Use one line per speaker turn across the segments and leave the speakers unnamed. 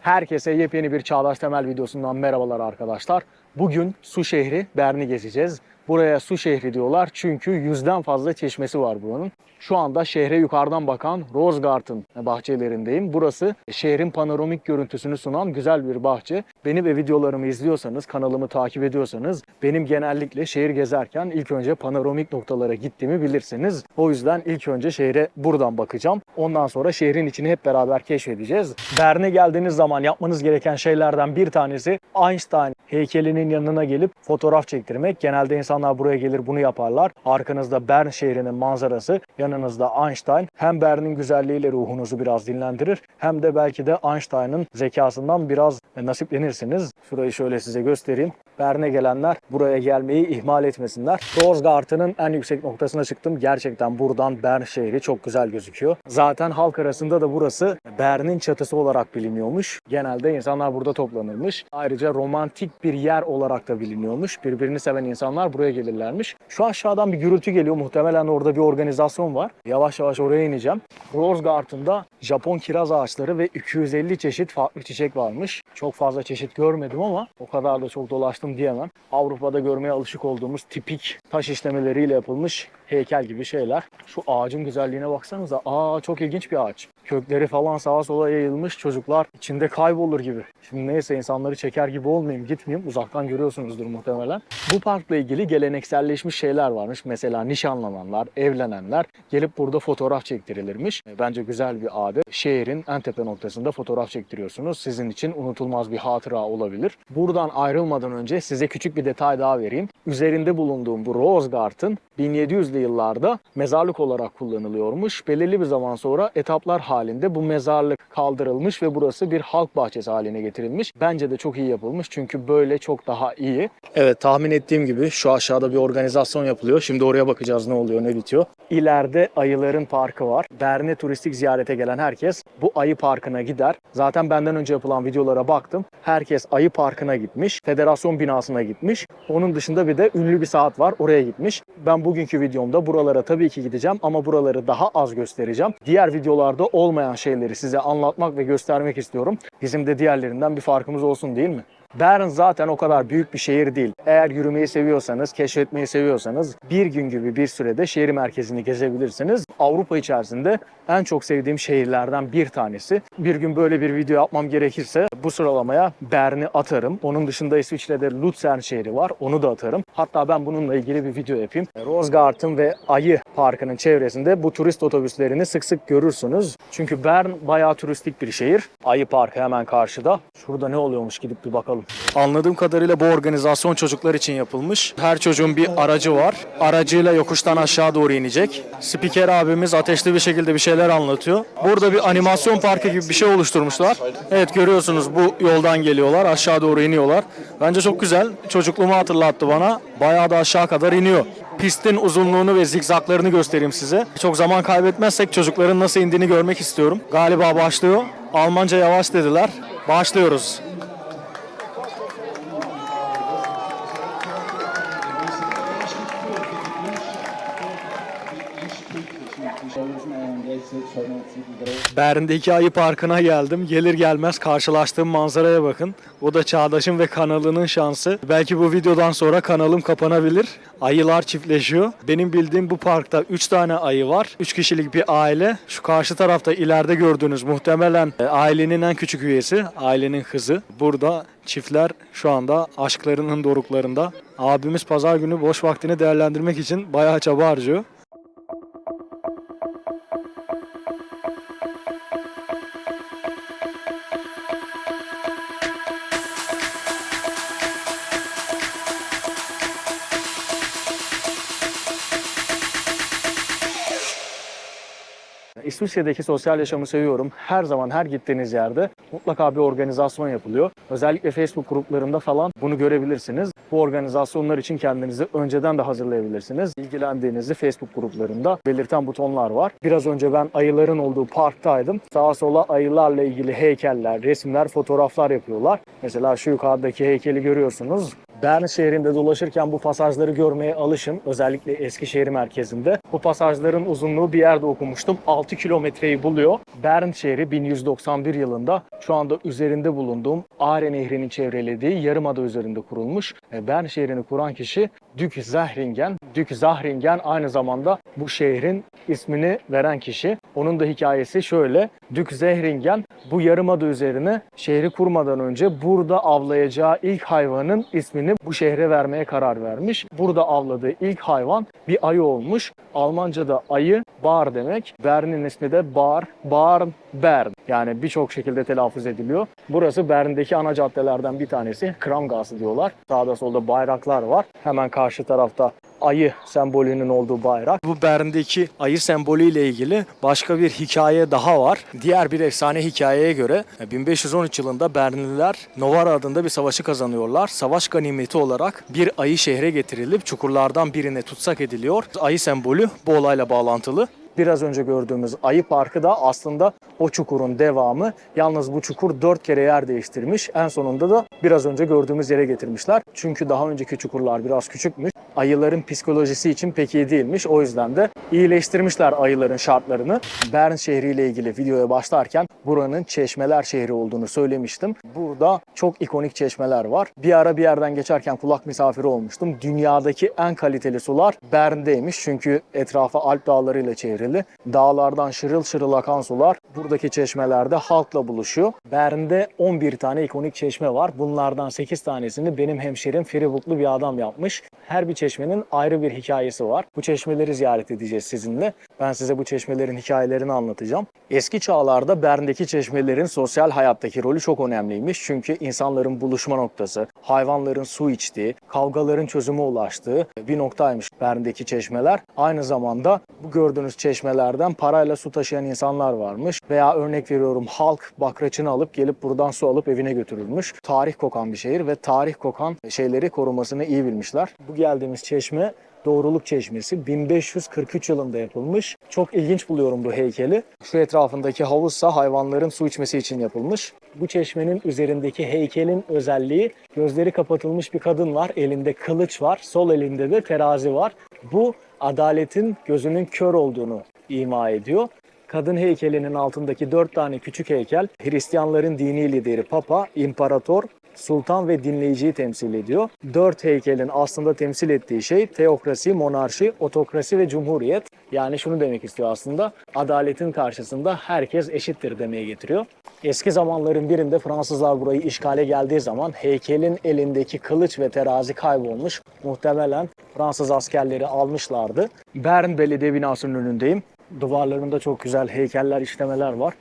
Herkese yepyeni bir Çağdaş Temel videosundan merhabalar arkadaşlar. Bugün su şehri Bern'i gezeceğiz. Buraya su şehri diyorlar çünkü yüzden fazla çeşmesi var buranın. Şu anda şehre yukarıdan bakan Rosegarten bahçelerindeyim. Burası şehrin panoramik görüntüsünü sunan güzel bir bahçe. Beni ve videolarımı izliyorsanız, kanalımı takip ediyorsanız benim genellikle şehir gezerken ilk önce panoramik noktalara gittiğimi bilirsiniz. O yüzden ilk önce şehre buradan bakacağım. Ondan sonra şehrin içini hep beraber keşfedeceğiz. Bern'e geldiğiniz zaman yapmanız gereken şeylerden bir tanesi Einstein heykelinin yanına gelip fotoğraf çektirmek. Genelde insanlar buraya gelir bunu yaparlar. Arkanızda Bern şehrinin manzarası, yanınızda Einstein. Hem Bern'in güzelliğiyle ruhunuzu biraz dinlendirir hem de belki de Einstein'ın zekasından biraz nasiplenirsiniz. Şurayı şöyle size göstereyim. Bern'e gelenler buraya gelmeyi ihmal etmesinler. Rosegarten'ın en yüksek noktasına çıktım. Gerçekten buradan Bern şehri çok güzel gözüküyor. Zaten halk arasında da burası Bern'in çatısı olarak biliniyormuş. Genelde insanlar burada toplanırmış. Ayrıca romantik bir yer olarak da biliniyormuş. Birbirini seven insanlar buraya gelirlermiş. Şu aşağıdan bir gürültü geliyor. Muhtemelen orada bir organizasyon var. Yavaş yavaş oraya ineceğim. Rosegarten'da Japon kiraz ağaçları ve 250 çeşit farklı çiçek varmış. Çok fazla çeşit görmedim ama o kadar da çok dolaştım diyemem. Avrupa'da görmeye alışık olduğumuz tipik taş işlemeleriyle yapılmış heykel gibi şeyler. Şu ağacın güzelliğine baksanıza. Aa çok ilginç bir ağaç. Kökleri falan sağa sola yayılmış çocuklar içinde kaybolur gibi. Şimdi neyse insanları çeker gibi olmayayım gitmeyeyim. Uzaktan görüyorsunuzdur muhtemelen. Bu parkla ilgili gelenekselleşmiş şeyler varmış. Mesela nişanlananlar, evlenenler gelip burada fotoğraf çektirilirmiş. Bence güzel bir adet. Şehrin en tepe noktasında fotoğraf çektiriyorsunuz. Sizin için unutulmaz bir hatıra olabilir. Buradan ayrılmadan önce size küçük bir detay daha vereyim. Üzerinde bulunduğum bu Rosegarten 1700'lü yıllarda mezarlık olarak kullanılıyormuş. Belirli bir zaman sonra etaplar halinde bu mezarlık kaldırılmış ve burası bir halk bahçesi haline getirilmiş. Bence de çok iyi yapılmış çünkü böyle çok daha iyi. Evet tahmin ettiğim gibi şu aşağıda bir organizasyon yapılıyor. Şimdi oraya bakacağız ne oluyor ne bitiyor. İleride ayıların parkı var. Berne turistik ziyarete gelen herkes bu ayı parkına gider. Zaten benden önce yapılan videolara baktım. Herkes ayı parkına gitmiş. Federasyon binasına gitmiş. Onun dışında bir de ünlü bir saat var. Oraya gitmiş. Ben bugünkü videomda buralara tabii ki gideceğim ama buraları daha az göstereceğim. Diğer videolarda olmayan şeyleri size anlatmak ve göstermek istiyorum. Bizim de diğerlerinden bir farkımız olsun değil mi? Bern zaten o kadar büyük bir şehir değil. Eğer yürümeyi seviyorsanız, keşfetmeyi seviyorsanız bir gün gibi bir sürede şehir merkezini gezebilirsiniz. Avrupa içerisinde en çok sevdiğim şehirlerden bir tanesi. Bir gün böyle bir video yapmam gerekirse bu sıralamaya Bern'i atarım. Onun dışında İsviçre'de Luzern şehri var. Onu da atarım. Hatta ben bununla ilgili bir video yapayım. Rosegarten ve Ayı Parkı'nın çevresinde bu turist otobüslerini sık sık görürsünüz. Çünkü Bern bayağı turistik bir şehir. Ayı Parkı hemen karşıda. Şurada ne oluyormuş gidip bir bakalım. Anladığım kadarıyla bu organizasyon çocuklar için yapılmış. Her çocuğun bir aracı var. Aracıyla yokuştan aşağı doğru inecek. Spiker abimiz ateşli bir şekilde bir şeyler anlatıyor. Burada bir animasyon parkı gibi bir şey oluşturmuşlar. Evet görüyorsunuz bu yoldan geliyorlar. Aşağı doğru iniyorlar. Bence çok güzel. Çocukluğumu hatırlattı bana. Bayağı da aşağı kadar iniyor. Pistin uzunluğunu ve zigzaklarını göstereyim size. Çok zaman kaybetmezsek çocukların nasıl indiğini görmek istiyorum. Galiba başlıyor. Almanca yavaş dediler. Başlıyoruz. Bern'deki Ayı Parkı'na geldim. Gelir gelmez karşılaştığım manzaraya bakın. Bu da Çağdaş'ın ve kanalının şansı. Belki bu videodan sonra kanalım kapanabilir. Ayılar çiftleşiyor. Benim bildiğim bu parkta 3 tane ayı var. 3 kişilik bir aile. Şu karşı tarafta ileride gördüğünüz muhtemelen e, ailenin en küçük üyesi. Ailenin kızı. Burada çiftler şu anda aşklarının doruklarında. Abimiz pazar günü boş vaktini değerlendirmek için bayağı çaba harcıyor. İsviçre'deki sosyal yaşamı seviyorum. Her zaman her gittiğiniz yerde mutlaka bir organizasyon yapılıyor. Özellikle Facebook gruplarında falan bunu görebilirsiniz. Bu organizasyonlar için kendinizi önceden de hazırlayabilirsiniz. İlgilendiğinizi Facebook gruplarında belirten butonlar var. Biraz önce ben ayıların olduğu parktaydım. Sağa sola ayılarla ilgili heykeller, resimler, fotoğraflar yapıyorlar. Mesela şu yukarıdaki heykeli görüyorsunuz. Bern şehrinde dolaşırken bu pasajları görmeye alışın. Özellikle Eskişehir merkezinde. Bu pasajların uzunluğu bir yerde okumuştum. 6 kilometreyi buluyor. Bern şehri 1191 yılında şu anda üzerinde bulunduğum Aare Nehri'nin çevrelediği yarımada üzerinde kurulmuş. E, Bern şehrini kuran kişi Dük Zahringen. Dük Zahringen aynı zamanda bu şehrin ismini veren kişi. Onun da hikayesi şöyle. Dük Zahringen bu yarımada üzerine şehri kurmadan önce burada avlayacağı ilk hayvanın ismini bu şehre vermeye karar vermiş. Burada avladığı ilk hayvan bir ayı olmuş. Almanca'da ayı bar demek. Bern'in ismi de bar, barn, Bern. Yani birçok şekilde telaffuz ediliyor. Burası Bern'deki ana caddelerden bir tanesi. Kramgasse diyorlar. Sağda solda bayraklar var. Hemen karşı tarafta ayı sembolünün olduğu bayrak. Bu Bern'deki ayı sembolüyle ilgili başka bir hikaye daha var. Diğer bir efsane hikayeye göre 1513 yılında Bernliler Novara adında bir savaşı kazanıyorlar. Savaş ganimeti olarak bir ayı şehre getirilip çukurlardan birine tutsak ediliyor. Ayı sembolü bu olayla bağlantılı. Biraz önce gördüğümüz Ayı Parkı da aslında o çukurun devamı. Yalnız bu çukur dört kere yer değiştirmiş. En sonunda da biraz önce gördüğümüz yere getirmişler. Çünkü daha önceki çukurlar biraz küçükmüş. Ayıların psikolojisi için pek iyi değilmiş. O yüzden de iyileştirmişler ayıların şartlarını. Bern şehriyle ilgili videoya başlarken buranın çeşmeler şehri olduğunu söylemiştim. Burada çok ikonik çeşmeler var. Bir ara bir yerden geçerken kulak misafiri olmuştum. Dünyadaki en kaliteli sular Bern'deymiş. Çünkü etrafı Alp dağlarıyla çevrili. Dağlardan şırıl şırıl akan sular buradaki çeşmelerde halkla buluşuyor. Bern'de 11 tane ikonik çeşme var. Bunlardan 8 tanesini benim hemşerim Feribuklu bir adam yapmış. Her bir çeşmenin ayrı bir hikayesi var. Bu çeşmeleri ziyaret edeceğiz sizinle. Ben size bu çeşmelerin hikayelerini anlatacağım. Eski çağlarda Bern'deki çeşmelerin sosyal hayattaki rolü çok önemliymiş. Çünkü insanların buluşma noktası, hayvanların su içtiği, kavgaların çözüme ulaştığı bir noktaymış Bern'deki çeşmeler. Aynı zamanda bu gördüğünüz çeşmelerden parayla su taşıyan insanlar varmış. Veya örnek veriyorum halk bakraçını alıp gelip buradan su alıp evine götürürmüş. Tarih kokan bir şehir ve tarih kokan şeyleri korumasını iyi bilmişler. Bu geldiğimiz çeşme Doğruluk Çeşmesi 1543 yılında yapılmış. Çok ilginç buluyorum bu heykeli. Şu etrafındaki havuzsa hayvanların su içmesi için yapılmış. Bu çeşmenin üzerindeki heykelin özelliği gözleri kapatılmış bir kadın var. Elinde kılıç var. Sol elinde de terazi var. Bu adaletin gözünün kör olduğunu ima ediyor. Kadın heykelinin altındaki dört tane küçük heykel Hristiyanların dini lideri Papa, İmparator, sultan ve dinleyiciyi temsil ediyor. Dört heykelin aslında temsil ettiği şey teokrasi, monarşi, otokrasi ve cumhuriyet. Yani şunu demek istiyor aslında adaletin karşısında herkes eşittir demeye getiriyor. Eski zamanların birinde Fransızlar burayı işgale geldiği zaman heykelin elindeki kılıç ve terazi kaybolmuş. Muhtemelen Fransız askerleri almışlardı. Bern Belediye binasının önündeyim. Duvarlarında çok güzel heykeller, işlemeler var.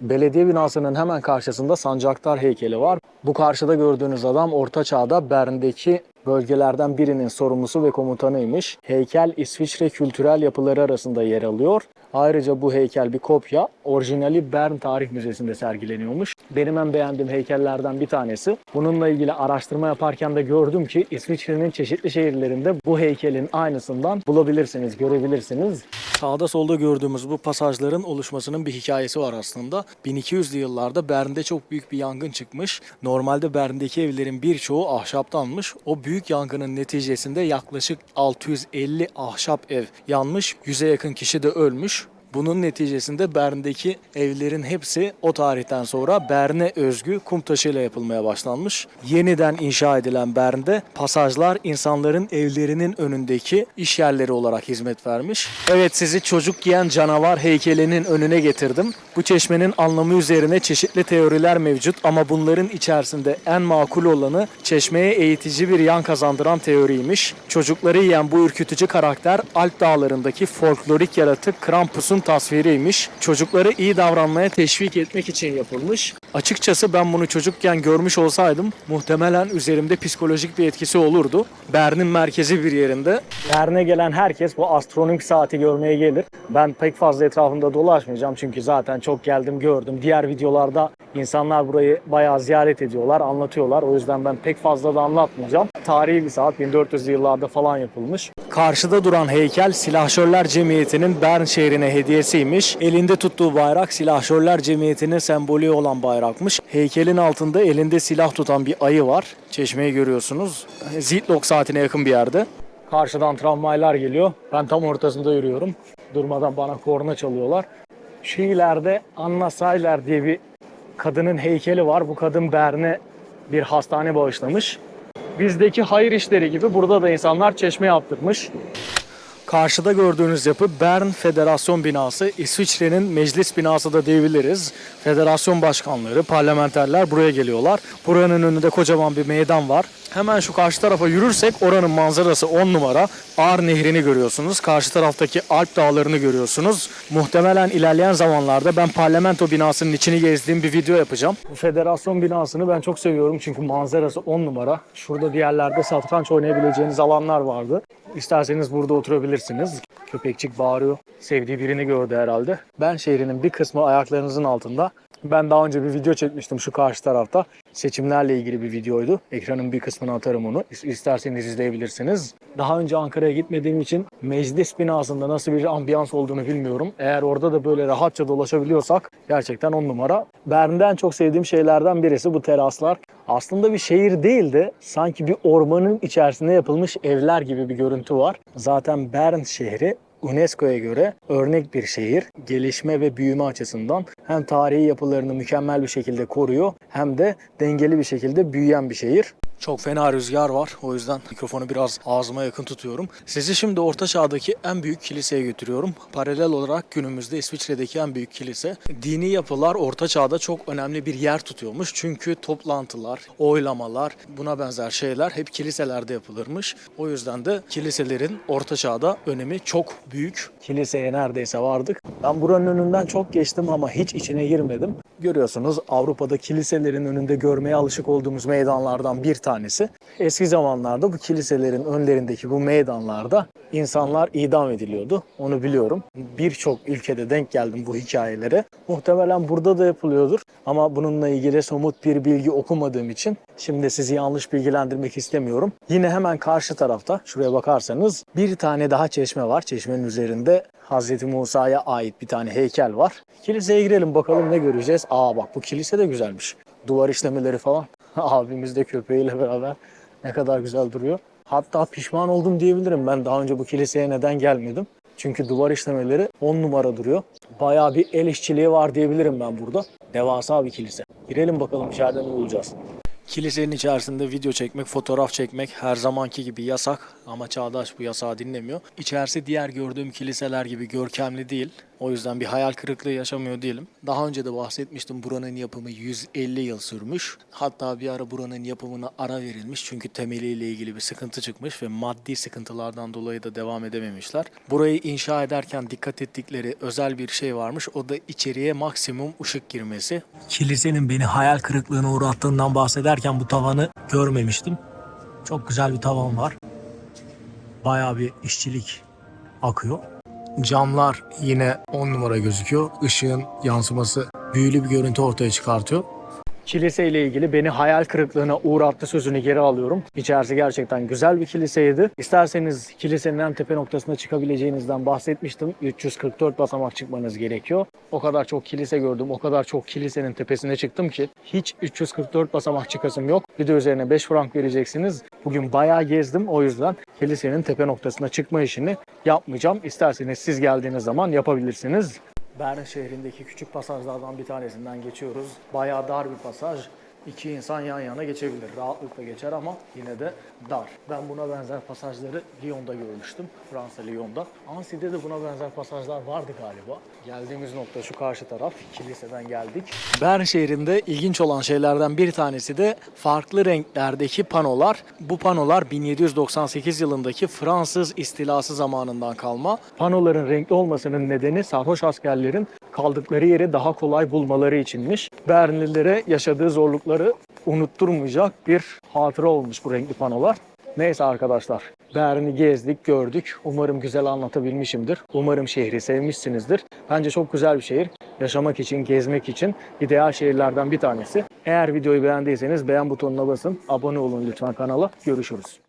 Belediye binasının hemen karşısında sancaktar heykeli var. Bu karşıda gördüğünüz adam Orta Çağ'da Bern'deki bölgelerden birinin sorumlusu ve komutanıymış. Heykel İsviçre kültürel yapıları arasında yer alıyor. Ayrıca bu heykel bir kopya. Orijinali Bern Tarih Müzesi'nde sergileniyormuş. Benim en beğendiğim heykellerden bir tanesi. Bununla ilgili araştırma yaparken de gördüm ki İsviçre'nin çeşitli şehirlerinde bu heykelin aynısından bulabilirsiniz, görebilirsiniz. Sağda solda gördüğümüz bu pasajların oluşmasının bir hikayesi var aslında. 1200'lü yıllarda Bern'de çok büyük bir yangın çıkmış. Normalde Bern'deki evlerin birçoğu ahşaptanmış. O büyük yangının neticesinde yaklaşık 650 ahşap ev yanmış. 100'e yakın kişi de ölmüş. Bunun neticesinde Bern'deki evlerin hepsi o tarihten sonra Bern'e özgü kum taşıyla yapılmaya başlanmış. Yeniden inşa edilen Bern'de pasajlar insanların evlerinin önündeki iş yerleri olarak hizmet vermiş. Evet sizi çocuk giyen canavar heykelinin önüne getirdim. Bu çeşmenin anlamı üzerine çeşitli teoriler mevcut ama bunların içerisinde en makul olanı çeşmeye eğitici bir yan kazandıran teoriymiş. Çocukları yiyen bu ürkütücü karakter Alp dağlarındaki folklorik yaratık Krampus'un tasviriymiş. Çocukları iyi davranmaya teşvik etmek için yapılmış. Açıkçası ben bunu çocukken görmüş olsaydım muhtemelen üzerimde psikolojik bir etkisi olurdu. Bern'in merkezi bir yerinde. Bern'e gelen herkes bu astronomik saati görmeye gelir. Ben pek fazla etrafında dolaşmayacağım çünkü zaten çok geldim gördüm. Diğer videolarda insanlar burayı bayağı ziyaret ediyorlar, anlatıyorlar. O yüzden ben pek fazla da anlatmayacağım. Tarihi bir saat 1400'lü yıllarda falan yapılmış. Karşıda duran heykel Silahşörler Cemiyeti'nin Bern şehrine hediyesiymiş. Elinde tuttuğu bayrak Silahşörler Cemiyeti'nin sembolü olan bayrakmış. Heykelin altında elinde silah tutan bir ayı var. Çeşmeyi görüyorsunuz. Zitlok saatine yakın bir yerde. Karşıdan tramvaylar geliyor. Ben tam ortasında yürüyorum. Durmadan bana korna çalıyorlar. Şu ileride Anna Sayler diye bir kadının heykeli var. Bu kadın Bern'e bir hastane bağışlamış. Bizdeki hayır işleri gibi burada da insanlar çeşme yaptırmış. Karşıda gördüğünüz yapı Bern Federasyon Binası, İsviçre'nin meclis binası da diyebiliriz. Federasyon başkanları, parlamenterler buraya geliyorlar. Buranın önünde kocaman bir meydan var. Hemen şu karşı tarafa yürürsek oranın manzarası 10 numara. Ağır Nehri'ni görüyorsunuz. Karşı taraftaki Alp Dağları'nı görüyorsunuz. Muhtemelen ilerleyen zamanlarda ben parlamento binasının içini gezdiğim bir video yapacağım. Bu federasyon binasını ben çok seviyorum çünkü manzarası 10 numara. Şurada bir yerlerde satranç oynayabileceğiniz alanlar vardı. İsterseniz burada oturabilirsiniz. Köpekçik bağırıyor. Sevdiği birini gördü herhalde. Ben şehrinin bir kısmı ayaklarınızın altında. Ben daha önce bir video çekmiştim şu karşı tarafta. Seçimlerle ilgili bir videoydu. Ekranın bir kısmını atarım onu. İs- İsterseniz izleyebilirsiniz. Daha önce Ankara'ya gitmediğim için meclis binasında nasıl bir ambiyans olduğunu bilmiyorum. Eğer orada da böyle rahatça dolaşabiliyorsak gerçekten on numara. Bern'de çok sevdiğim şeylerden birisi bu teraslar. Aslında bir şehir değil de sanki bir ormanın içerisinde yapılmış evler gibi bir görüntü var. Zaten Bern şehri UNESCO'ya göre örnek bir şehir. Gelişme ve büyüme açısından hem tarihi yapılarını mükemmel bir şekilde koruyor hem de dengeli bir şekilde büyüyen bir şehir. Çok fena rüzgar var. O yüzden mikrofonu biraz ağzıma yakın tutuyorum. Sizi şimdi Orta Çağ'daki en büyük kiliseye götürüyorum. Paralel olarak günümüzde İsviçre'deki en büyük kilise. Dini yapılar Orta Çağ'da çok önemli bir yer tutuyormuş. Çünkü toplantılar, oylamalar, buna benzer şeyler hep kiliselerde yapılırmış. O yüzden de kiliselerin Orta Çağ'da önemi çok büyük. Kiliseye neredeyse vardık. Ben buranın önünden çok geçtim ama hiç içine girmedim. Görüyorsunuz Avrupa'da kiliselerin önünde görmeye alışık olduğumuz meydanlardan bir tanesi. Eski zamanlarda bu kiliselerin önlerindeki bu meydanlarda insanlar idam ediliyordu. Onu biliyorum. Birçok ülkede denk geldim bu hikayelere. Muhtemelen burada da yapılıyordur. Ama bununla ilgili somut bir bilgi okumadığım için şimdi sizi yanlış bilgilendirmek istemiyorum. Yine hemen karşı tarafta şuraya bakarsanız bir tane daha çeşme var. Çeşmenin üzerinde Hazreti Musa'ya ait bir tane heykel var. Kiliseye girelim bakalım ne göreceğiz. Aa bak bu kilise de güzelmiş. Duvar işlemeleri falan. Abimiz de köpeğiyle beraber ne kadar güzel duruyor. Hatta pişman oldum diyebilirim. Ben daha önce bu kiliseye neden gelmedim? Çünkü duvar işlemeleri 10 numara duruyor. Bayağı bir el işçiliği var diyebilirim ben burada. Devasa bir kilise. Girelim bakalım içeride ne bulacağız. Kilisenin içerisinde video çekmek, fotoğraf çekmek her zamanki gibi yasak ama Çağdaş bu yasağı dinlemiyor. İçerisi diğer gördüğüm kiliseler gibi görkemli değil. O yüzden bir hayal kırıklığı yaşamıyor değilim. Daha önce de bahsetmiştim buranın yapımı 150 yıl sürmüş. Hatta bir ara buranın yapımına ara verilmiş çünkü temeliyle ilgili bir sıkıntı çıkmış ve maddi sıkıntılardan dolayı da devam edememişler. Burayı inşa ederken dikkat ettikleri özel bir şey varmış. O da içeriye maksimum ışık girmesi. Kilisenin beni hayal kırıklığına uğrattığından bahsederken bu tavanı görmemiştim. Çok güzel bir tavan var. Bayağı bir işçilik akıyor. Camlar yine 10 numara gözüküyor. Işığın yansıması büyülü bir görüntü ortaya çıkartıyor. Kilise ile ilgili beni hayal kırıklığına uğrattı sözünü geri alıyorum. İçerisi gerçekten güzel bir kiliseydi. İsterseniz kilisenin en tepe noktasına çıkabileceğinizden bahsetmiştim. 344 basamak çıkmanız gerekiyor. O kadar çok kilise gördüm, o kadar çok kilisenin tepesine çıktım ki hiç 344 basamak çıkasım yok. Bir de üzerine 5 frank vereceksiniz. Bugün bayağı gezdim o yüzden kilisenin tepe noktasına çıkma işini yapmayacağım. İsterseniz siz geldiğiniz zaman yapabilirsiniz. Bern şehrindeki küçük pasajlardan bir tanesinden geçiyoruz. Bayağı dar bir pasaj. İki insan yan yana geçebilir. Rahatlıkla geçer ama yine de dar. Ben buna benzer pasajları Lyon'da görmüştüm. Fransa Lyon'da. Annecy'de de buna benzer pasajlar vardı galiba. Geldiğimiz nokta şu karşı taraf. Kiliseden geldik. Bern şehrinde ilginç olan şeylerden bir tanesi de farklı renklerdeki panolar. Bu panolar 1798 yılındaki Fransız istilası zamanından kalma. Panoların renkli olmasının nedeni sarhoş askerlerin kaldıkları yeri daha kolay bulmaları içinmiş. Bernlilere yaşadığı zorlukları unutturmayacak bir hatıra olmuş bu renkli panolar. Neyse arkadaşlar, Bern'i gezdik, gördük. Umarım güzel anlatabilmişimdir. Umarım şehri sevmişsinizdir. Bence çok güzel bir şehir. Yaşamak için, gezmek için ideal şehirlerden bir tanesi. Eğer videoyu beğendiyseniz beğen butonuna basın. Abone olun lütfen kanala. Görüşürüz.